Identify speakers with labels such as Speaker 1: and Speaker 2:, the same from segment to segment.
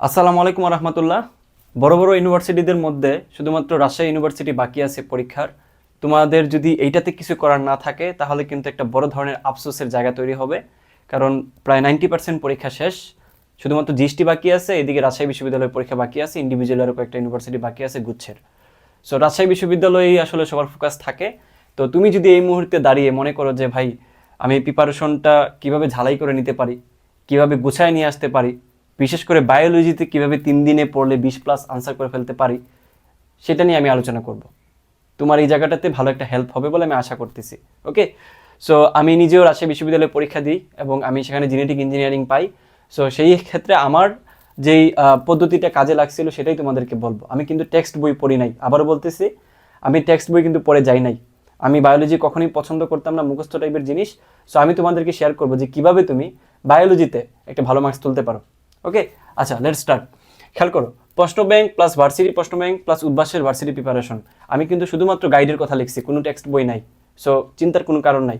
Speaker 1: আসসালামু আলাইকুম রহমতুল্লাহ। বড় বড় ইউনিভার্সিটিদের মধ্যে শুধুমাত্র রাজশাহী ইউনিভার্সিটি বাকি আছে পরীক্ষার। তোমাদের যদি এইটাতে কিছু করার না থাকে, তাহলে কিন্তু একটা বড় ধরনের আফসোসের জায়গা তৈরি হবে। কারণ প্রায় নাইনটি পার্সেন্ট পরীক্ষা শেষ। শুধুমাত্র জিএসটি বাকি আছে, এদিকে রাজশাহী বিশ্ববিদ্যালয়ের পরীক্ষা বাকি আছে, ইন্ডিভিজুয়ালেরও কয়েকটা ইউনিভার্সিটি বাকি আছে গুচ্ছের। সো রাজশাহী বিশ্ববিদ্যালয়েই আসলে সবার ফোকাস থাকে। তো তুমি যদি এই মুহূর্তে দাঁড়িয়ে মনে করো যে, ভাই, আমি প্রিপারেশনটা কীভাবে ঝালাই করে নিতে পারি? কীভাবে গুছায় নিয়ে আসতে পারি? বিশেষ করে বায়োলজিতে কীভাবে তিন দিনে পড়লে বিশ প্লাস আনসার করে ফেলতে পারি, সেটা নিয়ে আমি আলোচনা করব। তোমার এই জায়গাটাতে ভালো একটা হেল্প হবে বলে আমি আশা করতেছি ওকে সো আমি নিজেও রাজশাহী বিশ্ববিদ্যালয়ে পরীক্ষা দিই এবং আমি সেখানে জেনেটিক ইঞ্জিনিয়ারিং পাই। সো সেই ক্ষেত্রে আমার যেই পদ্ধতিটা কাজে লাগছিল সেটাই তোমাদেরকে বলব। আমি কিন্তু টেক্সট বই পড়ি নাই। আবারও বলতেছি, আমি টেক্সট বই কিন্তু পড়ে যাই নাই। আমি বায়োলজি কখনোই পছন্দ করতাম না, মুখস্থ টাইপের জিনিস। সো আমি তোমাদেরকে শেয়ার করব যে কীভাবে তুমি বায়োলজিতে একটা ভালো মার্কস তুলতে পারো। ওকে আচ্ছা লেট স্টার্ট খেয়াল করো, প্রশ্ন ব্যাংক প্লাস ভার্সিটি প্রশ্ন ব্যাংক প্লাস উদ্ভাসের ভার্সিটি প্রিপারেশন আমি কিন্তু শুধুমাত্র গাইডের কথা লিখছি, কোনো টেক্সট বই নাই। সো চিন্তার কোনো কারণ নাই।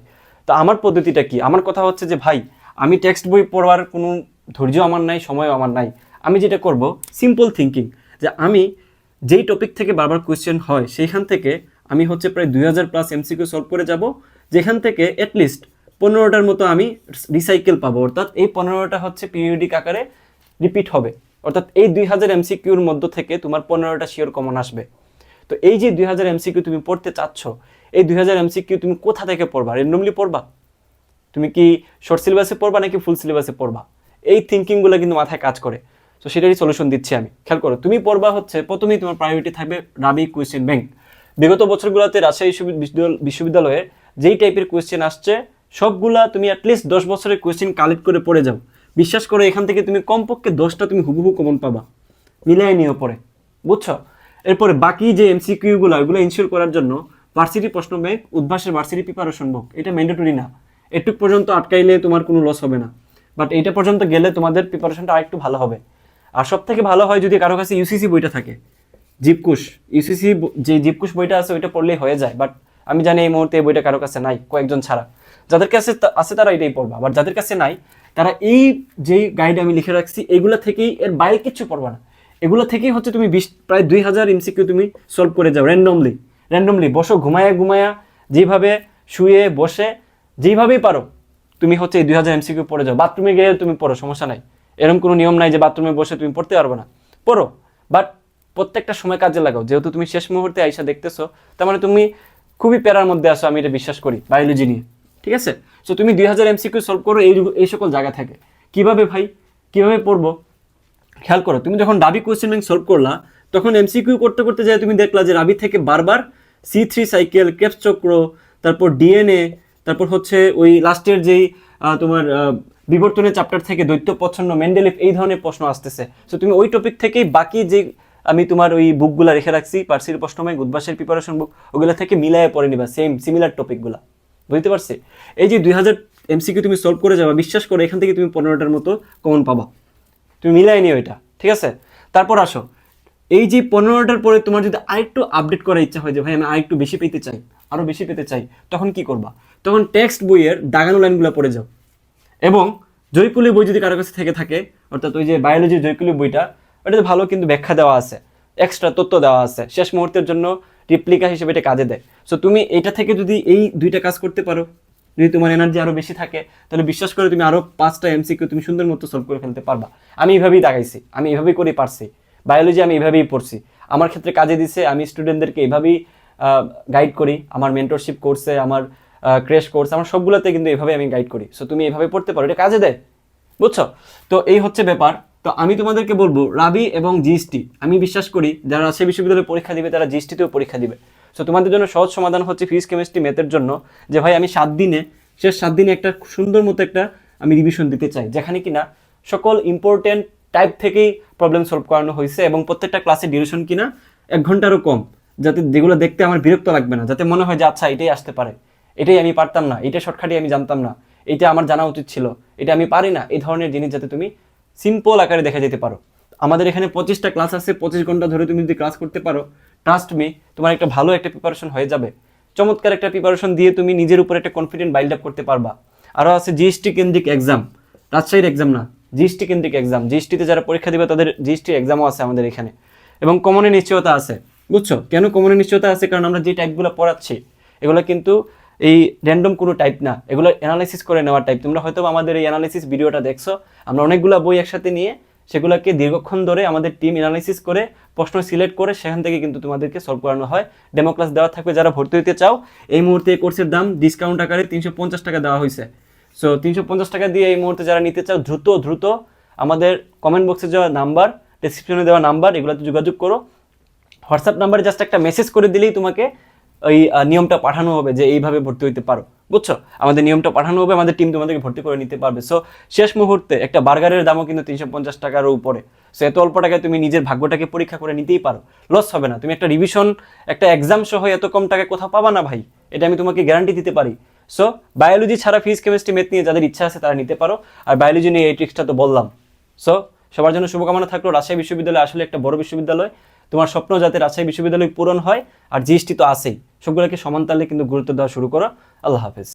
Speaker 1: তো আমার পদ্ধতিটা কি? আমার কথা হচ্ছে যে, ভাই, আমি টেক্সট বই পড়বার কোনো ধৈর্য আমার নাই, সময়ও আমার নাই। আমি যেটা করব সিম্পল থিঙ্কিং যে আমি যেই টপিক থেকে বারবার কোয়েশ্চেন হয়, সেইখান থেকে আমি হচ্ছে প্রায় দুই হাজার প্লাস এমসিকিউ সলভ করে যাব, যেখান থেকে অ্যাটলিস্ট পনেরোটার মতো আমি রিসাইকেল পাবো। অর্থাৎ এই পনেরোটা হচ্ছে পিরিয়ডিক আকারে রিপিট হবে। অর্থাৎ এই দুই হাজার এমসিকিউর মধ্য থেকে তোমার পনেরোটা শিওর কমন আসবে। তো এই যে দুই হাজার এমসিকিউ তুমি পড়তে চাচ্ছ, এই দুই হাজার এমসিকিউ তুমি কোথা থেকে পড়বা? র্যান্ডমলি পড়বা? তুমি কি শর্ট সিলেবাসে পড়বা নাকি ফুল সিলেবাসে পড়বা? এই থিঙ্কিংগুলো কিন্তু মাথায় কাজ করে। তো সেটারই সলিউশন দিচ্ছি আমি। খেয়াল করো, তুমি পড়বা হচ্ছে, প্রথমেই তোমার প্রায়োরিটি থাকবে রাবি কোয়েশ্চেন ব্যাংক বিগত বছরগুলোতে রাজশাহী বিশ্ববিদ- বিশ্ববিদ্যালয়- বিশ্ববিদ্যালয়ে যেই টাইপের কোয়েশ্চেন আসছে, সবগুলা তুমি অ্যাটলিস্ট দশ বছরের কোয়েশ্চেন কালেক্ট করে পড়ে যাও। বিশ্বাস করো, এখান থেকে তুমি কমপক্ষে দশটা তুমি হুবহু কমন পাবা। মিলাই নিও পরে। বুঝছ? এরপরে বাকি যে এমসিকিউগুলো ওইগুলো ইনশিওর করার জন্য ভার্সিটি প্রশ্ন ব্যাংক উদ্ভাসের ভার্সিটি প্রিপারেশন বুক এটা ম্যান্ডেটরি না। এটুক পর্যন্ত আটকাইলে তোমার কোনো লস হবে না। বাট এইটা পর্যন্ত গেলে তোমাদের প্রিপারেশনটা আরেকটু ভালো হবে। আর সব থেকে ভালো হয় যদি কারও কাছে ইউসিসি বইটা থাকে। জীবকুশ ইউসিসি যে জীবকুশ বইটা আছে, ওইটা পড়লেই হয়ে যায়। বাট আমি জানি এই মুহূর্তে এই বইটা কারও কাছে নাই, কয়েকজন ছাড়া। যাদের কাছে আছে তারা এটাই পড়বা বাট যাদের কাছে নাই, তারা এই যেই গাইড আমি লিখে রাখছি, এগুলো থেকেই এর বাইরে কিচ্ছু পড়বা না। এগুলো থেকেই হচ্ছে তুমি বিশ, প্রায় দুই হাজার এমসিকিউ তুমি সলভ করে যাও র্যান্ডমলি র্যান্ডমলি বসো, ঘুমায়া ঘুমায়া, যেভাবে শুয়ে বসে, যেইভাবেই পারো, তুমি হচ্ছে এই দুই হাজার এমসিকিউ পড়ে যাও। বাথরুমে গিয়ে তুমি পড়ো, সমস্যা নাই। এরকম কোনো নিয়ম নাই যে বাথরুমে বসে তুমি পড়তে পারবে না। পড়ো বাট প্রত্যেকটা সময় কাজে লাগাও। যেহেতু তুমি শেষ মুহূর্তে আইসা দেখতেছো, তার মানে তুমি খুবই প্যারার মধ্যে আসো আমি এটা বিশ্বাস করি বায়োলজি নিয়ে, ঠিক আছে? সো তুমি দুই হাজার এমসিকিউ সলভ করো, এই এই সকল জায়গা থেকে। কীভাবে ভাই, কীভাবে পড়ব? খেয়াল করো, তুমি যখন রাবি কোয়েশ্চেন ব্যাংক সলভ করলা, তখন এমসিকিউ করতে করতে যায়, তুমি দেখলা যে রাবি থেকে বারবার সি থ্রি সাইকেল ক্রেপস চক্র তারপর ডিএনএ তারপর হচ্ছে ওই লাস্টের যেই তোমার বিবর্তনের চ্যাপ্টার থেকে দৈত্য পছন্দ মেন্ডেলিফ এই ধরনের প্রশ্ন আসতেছে। সো তুমি ওই টপিক থেকেই বাকি যে আমি তোমার ওই বুকগুলো রেখে রাখছি, পার্সির প্রশ্নময় উদ্ভাসের প্রিপারেশন বুক ওগুলো থেকে মিলায় পড়ে নিবা সেম সিমিলার টপিকগুলো বুঝতে পারছি? এই যে দুই হাজার এমসিকিউ তুমি সলভ করে যাবা, বিশ্বাস করো, এখান থেকে তুমি পনেরোটার মতো কমন পাবা। তুমি মিলাই নিও এটা, ঠিক আছে? তারপর আসো। এই যে পনেরোটার পরে তোমার যদি আরেকটু আপডেট করার ইচ্ছা হয় যে, ভাই, আমি আরেকটু বেশি পেতে চাই আরও বেশি পেতে চাই তখন কি করবা? তখন টেক্সট বইয়ের দাগানো লাইনগুলো পড়ে যাও। এবং জয়কুলি বই যদি কারও কাছে থেকে থাকে, অর্থাৎ ওই যে বায়োলজির জয়কুলি বইটা ওটাতে ভালো কিন্তু ব্যাখ্যা দেওয়া আছে এক্সট্রা তথ্য দেওয়া আছে। শেষ মুহূর্তের জন্য রিপ্লিকা হিসেবে এটা কাজে দেয়। সো তুমি এটা থেকে যদি এই দুইটা কাজ করতে পারো, যদি তোমার এনার্জি আরও বেশি থাকে, তাহলে বিশ্বাস করে তুমি আরও পাঁচটা এমসিকিউ তুমি সুন্দর মতো সলভ করে ফেলতে পারবা। আমি এইভাবেই দাগাইছি আমি এইভাবেই করে পারছি। বায়োলজি আমি এইভাবেই পড়ছি। আমার ক্ষেত্রে কাজে দিছে, আমি স্টুডেন্টদেরকে এইভাবেই গাইড করি। আমার মেন্টরশিপ কোর্সে আমার ক্রেশ কোর্স আমার সবগুলোতে কিন্তু এইভাবে আমি গাইড করি। সো তুমি এইভাবে পড়তে পারো, এটা কাজে দেয়। বুঝছ? তো এই হচ্ছে ব্যাপার। তো আমি তোমাদেরকে বলব, রাবি এবং জিএসটি, আমি বিশ্বাস করি যারা সে বিশ্ববিদ্যালয়ে পরীক্ষা দিবে, তারা জিএসটিতেও পরীক্ষা দিবে। সো তোমাদের জন্য সহজ সমাধান হচ্ছে ফিজিক্স, কেমিস্ট্রি, ম্যাথের জন্য যে, ভাই, আমি সাত দিনে, শেষ সাত দিনে একটা সুন্দর মতো একটা আমি রিভিশন দিতে চাই। যেখানে কিনা সকল ইম্পর্টেন্ট টাইপ থেকেই প্রবলেম সলভ করানো হয়েছে এবং প্রত্যেকটা ক্লাসের ডিউরেশন কিনা এক ঘন্টারও কম, যাতে যেগুলো দেখতে আমার বিরক্ত লাগবে না, যাতে মনে হয় যে আচ্ছা এটাই আসতে পারে। এটাই আমি পারতাম না এটা শর্টকাটে আমি জানতাম না। এটা আমার জানা উচিত ছিল। এটা আমি পারি না, এই ধরনের জিনিস যাতে তুমি সিম্পল আকারে দেখা যেতে পারো। আমাদের এখানে পঁচিশটা ক্লাস আছে, পঁচিশ ঘণ্টা ধরে তুমি যদি ক্লাস করতে পারো ট্রাস্ট মি তোমার একটা ভালো একটা প্রিপারেশন হয়ে যাবে। চমৎকার একটা প্রিপারেশন দিয়ে তুমি নিজের উপর একটা কনফিডেন্ট বাইল্ড আপ করতে পারবা। আরও আছে জিএসটি কেন্দ্রিক এক্সাম রাজশাহীর এক্সাম না জিএসটি কেন্দ্রিক এক্সাম জিএসটিতে যারা পরীক্ষা দিবে, তাদের জিএসটি এক্সামও আছে আমাদের এখানে। এবং কমনের নিশ্চয়তা আছে। বুঝছ? কেন কমনের নিশ্চয়তা আছে? কারণ আমরা যে টাইপগুলো পড়াচ্ছি, এগুলো কিন্তু এই র্যান্ডম কোনো টাইপ না। এগুলো অ্যানালাইসিস করে নেওয়ার টাইপ তোমরা হয়তো আমাদের এই অ্যানালাইসিস ভিডিওটা দেখছ। আমরা অনেকগুলো বই একসাথে নিয়ে সেগুলোকে দীর্ঘক্ষণ ধরে আমাদের টিম অ্যানালাইসিস করে, প্রশ্ন সিলেক্ট করে সেখান থেকে কিন্তু তোমাদেরকে সলভ করানো হয়। ডেমো ক্লাস দেওয়া থাকবে যারা ভর্তি হতে চাও। এই মুহূর্তে এই কোর্সের দাম ডিসকাউন্ট আকারে তিনশো পঞ্চাশ টাকা দেওয়া হয়েছে সো তিনশো পঞ্চাশ টাকা দিয়ে এই মুহূর্তে যারা নিতে চাও, দ্রুত দ্রুত আমাদের কমেন্ট বক্সে দেওয়া নাম্বার ডেসক্রিপশনে দেওয়া নাম্বার এগুলোতে যোগাযোগ করো। হোয়াটসঅ্যাপ নাম্বারে জাস্ট একটা মেসেজ করে দিলেই তোমাকে ওই নিয়মটা পাঠানো হবে যে এইভাবে ভর্তি হইতে পারো। বুঝছ? আমাদের নিয়মটা পাঠানো হবে, আমাদের টিম তোমাদেরকে ভর্তি করে নিতে পারবে। সো শেষ মুহূর্তে একটা বার্গারের দামও কিন্তু তিনশো পঞ্চাশ টাকার উপরে। সো এত অল্প টাকায় তুমি নিজের ভাগ্যটাকে পরীক্ষা করে নিতেই পারো। লস হবে না। তুমি একটা রিভিশন একটা এক্সাম সহ এত কম টাকায় কোথাও পাবা না ভাই। এটা আমি তোমাকে গ্যারান্টি দিতে পারি। সো বায়োলজি ছাড়া ফিজিক্স কেমিস্ট্রি ম্যাথ নিয়ে যাদের ইচ্ছা আছে তারা নিতে পারো। আর বায়োলজি নিয়ে এই ট্রিক্সটা তো বললাম। সো সবার জন্য শুভকামনা থাকল। রাজশাহী বিশ্ববিদ্যালয় আসলে একটা বড় বিশ্ববিদ্যালয়। তোমার স্বপ্ন যাতে রাজশাহী বিশ্ববিদ্যালয় পূরণ হয়, আর জিএসটি তো আছেই। সবগুলোকে সমান তালে কিন্তু গুরুত্ব দেওয়া শুরু করো। আল্লাহ হাফেজ।